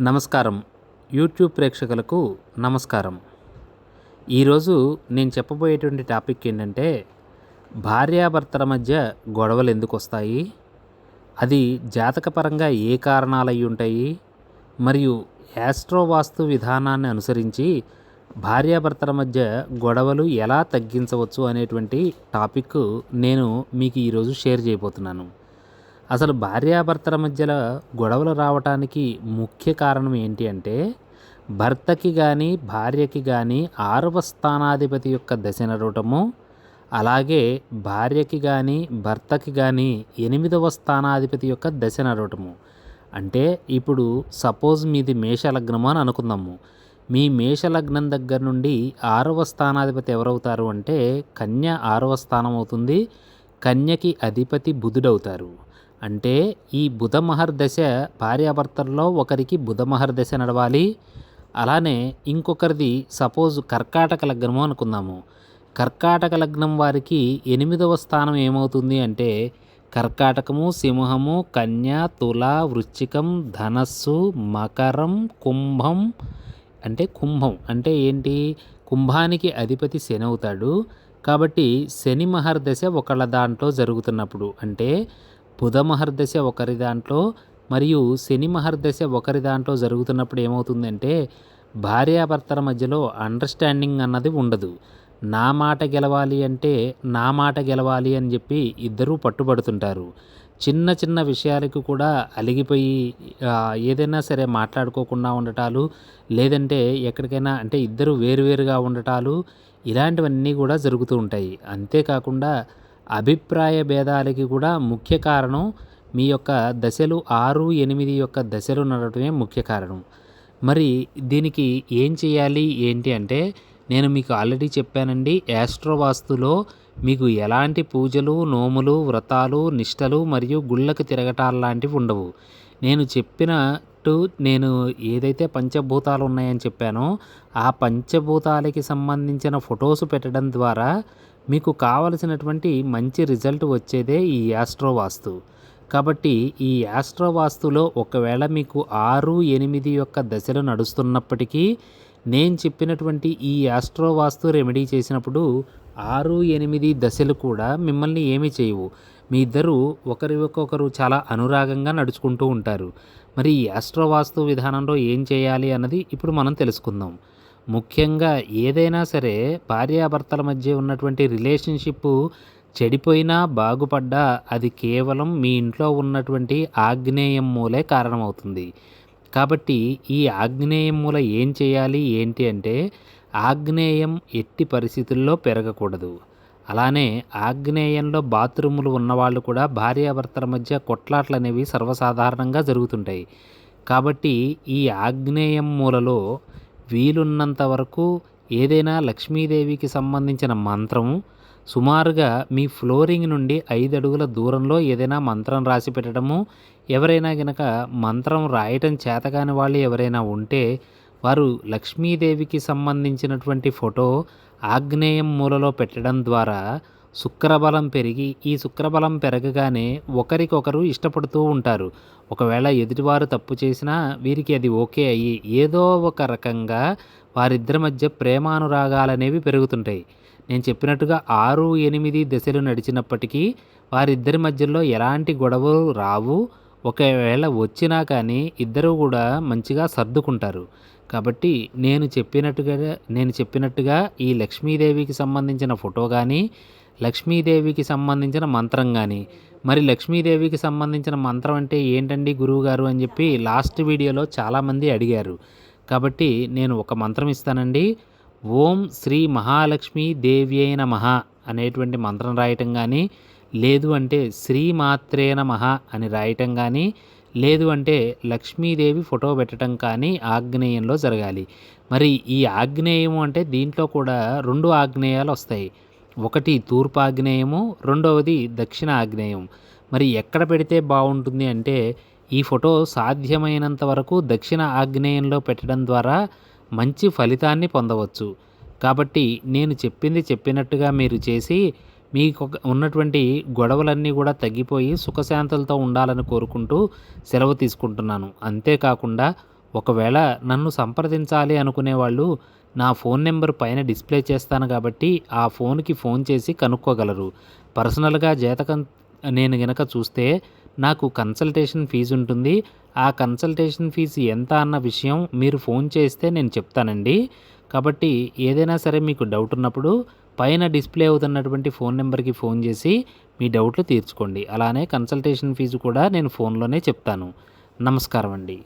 నమస్కారం. యూట్యూబ్ ప్రేక్షకులకు నమస్కారం. ఈరోజు నేను చెప్పబోయేటువంటి టాపిక్ ఏంటంటే భార్యాభర్తల మధ్య గొడవలు ఎందుకు వస్తాయి? అది జాతకపరంగా ఏ కారణాలు అయి ఉంటాయి? మరియు యాస్ట్రోవాస్తు విధానాన్ని అనుసరించి భార్యాభర్తల మధ్య గొడవలు ఎలా తగ్గించవచ్చు అనేటువంటి టాపిక్ నేను మీకు ఈరోజు షేర్ చేయబోతున్నాను. అసలు భార్యాభర్తల మధ్యలో గొడవలు రావటానికి ముఖ్య కారణం ఏంటి అంటే భర్తకి కానీ భార్యకి కానీ ఆరవ స్థానాధిపతి యొక్క దశ నడవటము అలాగే భార్యకి కానీ భర్తకి కానీ ఎనిమిదవ స్థానాధిపతి యొక్క దశ నడవటము. అంటే ఇప్పుడు సపోజ్ మీది మేషలగ్నము అని అనుకుందాము. మీ మేషలగ్నం దగ్గర నుండి ఆరవ స్థానాధిపతి ఎవరవుతారు అంటే కన్య ఆరవ స్థానం అవుతుంది కన్యకి అధిపతి బుధుడవుతారు. అంటే ఈ బుధ మహర్దశ భార్యాభర్తల్లో ఒకరికి బుధ మహర్దశ నడవాలి. అలానే ఇంకొకరిది సపోజ్ కర్కాటక లగ్నము అనుకుందాము. కర్కాటక లగ్నం వారికి ఎనిమిదవ స్థానం ఏమవుతుంది అంటే కర్కాటకము సింహము కన్య తుల వృశ్చికం ధనస్సు మకరం కుంభం. అంటే కుంభం అంటే ఏంటి? కుంభానికి అధిపతి శని అవుతాడు. కాబట్టి శని మహర్దశ ఒకళ్ళ దాంట్లో జరుగుతున్నప్పుడు అంటే బుధ మహర్దశ ఒకరి దాంట్లో మరియు శని మహర్దశ ఒకరి దాంట్లో జరుగుతున్నప్పుడు ఏమవుతుందంటే భార్యాభర్తల మధ్యలో అండర్స్టాండింగ్ అన్నది ఉండదు. నా మాట గెలవాలి అంటే నా మాట గెలవాలి అని చెప్పి ఇద్దరూ పట్టుబడుతుంటారు. చిన్న చిన్న విషయాలకు కూడా అలిగిపోయి ఏదైనా సరే మాట్లాడుకోకుండా ఉండటాలు లేదంటే ఎక్కడికైనా అంటే ఇద్దరు వేరువేరుగా ఉండటాలు ఇలాంటివన్నీ కూడా జరుగుతూ ఉంటాయి. అంతేకాకుండా అభిప్రాయ భేదాలకి కూడా ముఖ్య కారణం మీ యొక్క దశలు ఆరు ఎనిమిది యొక్క దశలు నడటమే ముఖ్య కారణం. మరి దీనికి ఏం చేయాలి? ఏంటి అంటే నేను మీకు ఆల్రెడీ చెప్పానండి యాస్ట్రోవాస్తులో మీకు ఎలాంటి పూజలు నోములు వ్రతాలు నిష్టలు మరియు గుళ్ళకు తిరగటాలు లాంటివి ఉండవు. నేను చెప్పినట్టు నేను ఏదైతే పంచభూతాలు ఉన్నాయని చెప్పానో ఆ పంచభూతాలకి సంబంధించిన ఫొటోస్ పెట్టడం ద్వారా మీకు కావలసినటువంటి మంచి రిజల్ట్ వచ్చేదే ఈ యాస్ట్రోవాస్తు. కాబట్టి ఈ యాస్ట్రోవాస్తులో ఒకవేళ మీకు ఆరు ఎనిమిది యొక్క దశలు నడుస్తున్నప్పటికీ నేను చెప్పినటువంటి ఈ యాస్ట్రోవాస్తు రెమెడీ చేసినప్పుడు ఆరు ఎనిమిది దశలు కూడా మిమ్మల్ని ఏమీ చేయవు. మీ ఇద్దరు ఒకరి చాలా అనురాగంగా నడుచుకుంటూ ఉంటారు. మరి ఈ యాస్ట్రోవాస్తు విధానంలో ఏం చేయాలి అన్నది ఇప్పుడు మనం తెలుసుకుందాం. ముఖ్యంగా ఏదైనా సరే భార్యాభర్తల మధ్య ఉన్నటువంటి రిలేషన్షిప్ చెడిపోయినా బాగుపడ్డా అది కేవలం మీ ఇంట్లో ఉన్నటువంటి ఆగ్నేయం మూలే కారణమవుతుంది. కాబట్టి ఈ ఆగ్నేయం మూల ఏం చేయాలి? ఏంటి అంటే ఆగ్నేయం ఎట్టి పరిస్థితుల్లో పెరగకూడదు. అలానే ఆగ్నేయంలో బాత్రూములు ఉన్నవాళ్ళు కూడా భార్యాభర్తల మధ్య కొట్లాట్లు అనేవి సర్వసాధారణంగా జరుగుతుంటాయి. కాబట్టి ఈ ఆగ్నేయం మూలలో వీలున్నంత వరకు ఏదైనా లక్ష్మీదేవికి సంబంధించిన మంత్రము సుమారుగా మీ ఫ్లోరింగ్ నుండి ఐదు అడుగుల దూరంలో ఏదైనా మంత్రం రాసి పెట్టడము ఎవరైనా గనక మంత్రం రాయటం చేతకాని వాళ్ళు ఎవరైనా ఉంటే వారు లక్ష్మీదేవికి సంబంధించినటువంటి ఫోటో ఆగ్నేయం మూలలో పెట్టడం ద్వారా శుక్రబలం పెరిగి ఈ శుక్రబలం పెరగగానే ఒకరికొకరు ఇష్టపడుతూ ఉంటారు. ఒకవేళ ఎదుటివారు తప్పు చేసినా వీరికి అది ఓకే అయ్యి ఏదో ఒక రకంగా వారిద్దరి మధ్య ప్రేమానురాగాలనేవి పెరుగుతుంటాయి. నేను చెప్పినట్టుగా ఆరు ఎనిమిది దశలు నడిచినప్పటికీ వారిద్దరి మధ్యలో ఎలాంటి గొడవలు రావు. ఒకవేళ వచ్చినా కానీ ఇద్దరు కూడా మంచిగా సర్దుకుంటారు. కాబట్టి నేను చెప్పినట్టుగా నేను చెప్పినట్టుగా ఈ లక్ష్మీదేవికి సంబంధించిన ఫోటో కానీ లక్ష్మీదేవికి సంబంధించిన మంత్రం కానీ మరి లక్ష్మీదేవికి సంబంధించిన మంత్రం అంటే ఏంటండి గురువుగారు అని చెప్పి లాస్ట్ వీడియోలో చాలామంది అడిగారు. కాబట్టి నేను ఒక మంత్రం ఇస్తానండి. ఓం శ్రీ మహాలక్ష్మీ దేవ్యై నమః అనేటువంటి మంత్రం రాయటం కానీ లేదు అంటే శ్రీమాత్రే నమః అని రాయటం కానీ లేదు అంటే లక్ష్మీదేవి ఫోటో పెట్టడం కానీ ఆగ్నేయంలో జరగాలి. మరి ఈ ఆగ్నేయము అంటే దీంట్లో కూడా రెండు ఆగ్నేయాలు వస్తాయి. ఒకటి తూర్పు ఆగ్నేయము రెండవది దక్షిణ ఆగ్నేయం. మరి ఎక్కడ పెడితే బాగుంటుంది అంటే ఈ ఫోటో సాధ్యమైనంత వరకు దక్షిణ ఆగ్నేయంలో పెట్టడం ద్వారా మంచి ఫలితాన్ని పొందవచ్చు. కాబట్టి నేను చెప్పింది చెప్పినట్టుగా మీరు చేసి మీకు ఉన్నటువంటి గొడవలన్నీ కూడా తగ్గిపోయి సుఖశాంతులతో ఉండాలని కోరుకుంటూ సెలవు తీసుకుంటున్నాను. అంతేకాకుండా ఒకవేళ నన్ను సంప్రదించాలి అనుకునే వాళ్ళు నా ఫోన్ నెంబర్ పైన డిస్ప్లే చేస్తాను కాబట్టి ఆ ఫోన్కి ఫోన్ చేసి కనుక్కోగలరు. పర్సనల్గా జాతకం నేను గనక చూస్తే నాకు కన్సల్టేషన్ ఫీజు ఉంటుంది. ఆ కన్సల్టేషన్ ఫీజు ఎంత అన్న విషయం మీరు ఫోన్ చేస్తే నేను చెప్తానండి. కాబట్టి ఏదైనా సరే మీకు డౌట్ ఉన్నప్పుడు పైన డిస్ప్లే అవుతున్నటువంటి ఫోన్ నెంబర్కి ఫోన్ చేసి మీ డౌట్లు తీర్చుకోండి. అలానే కన్సల్టేషన్ ఫీజు కూడా నేను ఫోన్లోనే చెప్తాను. నమస్కారం అండి